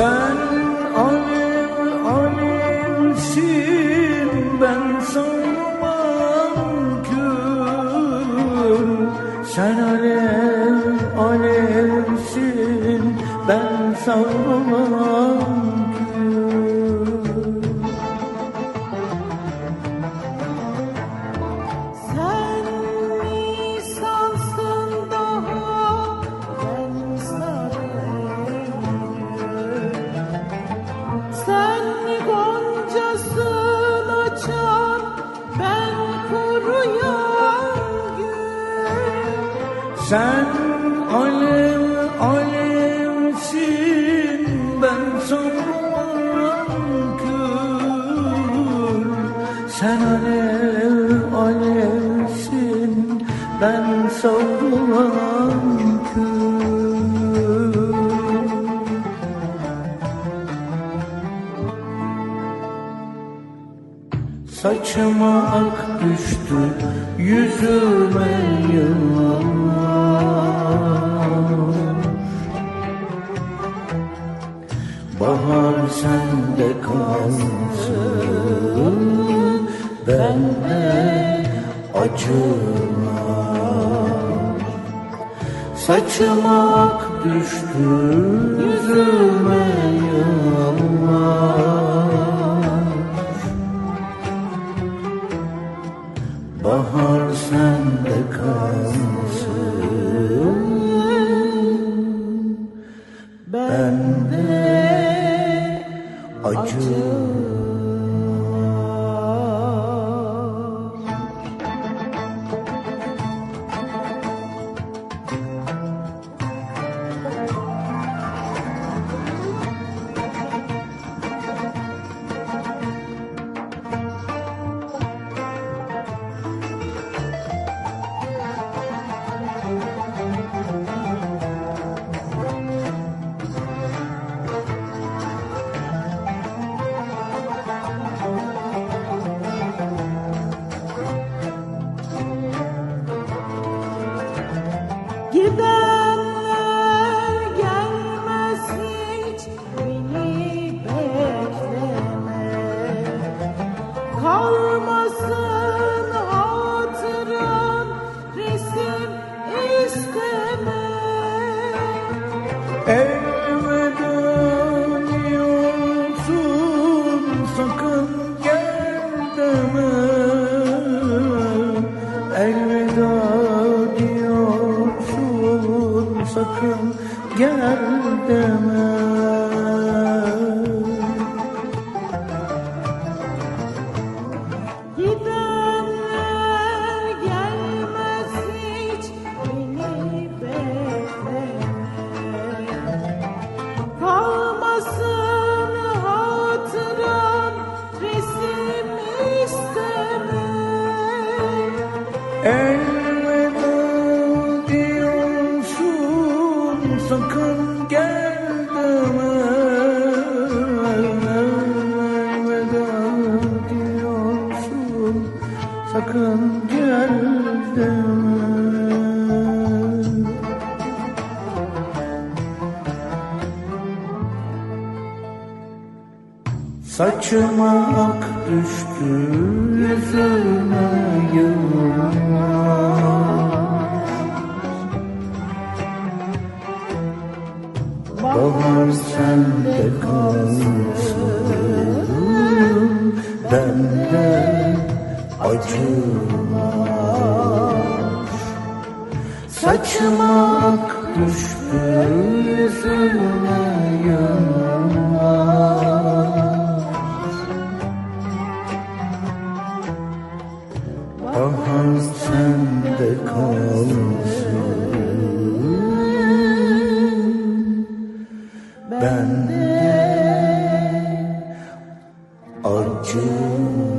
Sen alev alevsin ben sanmam kül Sen alev alevsin ben sanmam Sen alev alevsin ben sanmam Sen alev alevsin ben savrulan Saçıma ak düştü yüzüme yıllar sende kalsın bende acılar Saçıma ak düştü yüzüme yıllar Bahar sende kalsın Bende acı que dá. Sakın gel deme Saçıma ak düştü yüzüme yıllar. Bahar sende kalsın Bende acılar. Saçıma ak düştü yüzüme yıllar Bahar bende kalsın. Bende acı